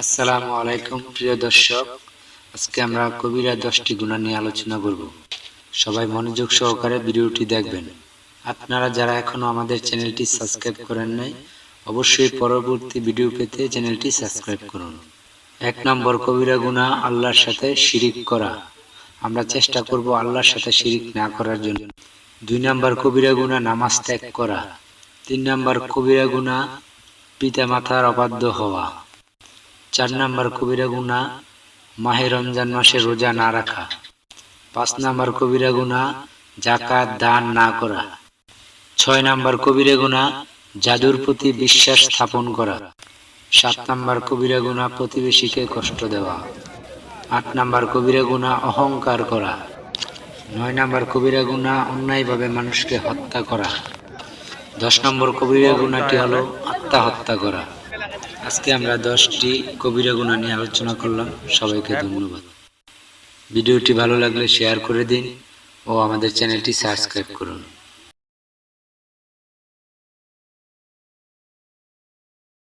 আসসালামু আলাইকুম, প্রিয় দর্শক। আজকে আমরা কবিরা দশটি গুণা নিয়ে আলোচনা করব। সবাই মনোযোগ সহকারে ভিডিওটি দেখবেন। আপনারা যারা এখনও আমাদের চ্যানেলটি সাবস্ক্রাইব করেন নাই, অবশ্যই পরবর্তী ভিডিও পেতে চ্যানেলটি সাবস্ক্রাইব করুন। এক নম্বর কবিরা গুণা, আল্লাহর সাথে শিরিক করা। আমরা চেষ্টা করব আল্লাহর সাথে শিরিক না করার জন্য। দুই নম্বর কবিরা গুণা, নামাজ ত্যাগ করা। তিন নম্বর কবিরা গুণা পিতা মাতার অবাধ্য হওয়া। চার নাম্বার কবিরা গুণা, মাহে রমজান মাসে রোজা না রাখা। পাঁচ নাম্বার কবিরা গুণা জাকাত দান না করা। ছয় নাম্বার কবিরা গুণা, জাদুর প্রতি বিশ্বাস স্থাপন করা। সাত নাম্বার কবিরা গুণা, প্রতিবেশীকে কষ্ট দেওয়া। আট নাম্বার কবিরা গুণা, অহংকার করা। নয় নাম্বার কবিরা গুণা, অন্যায়ভাবে মানুষকে হত্যা করা। দশ নম্বর কবিরা গুণাটি হলো আত্মহত্যা করা। আজকে আমরা দশটি কবিরা গুণা নিয়ে আলোচনা করলাম। সবাইকে ধন্যবাদ। ভিডিওটি ভালো লাগলে শেয়ার করে দিন ও আমাদের চ্যানেলটি সাবস্ক্রাইব করুন।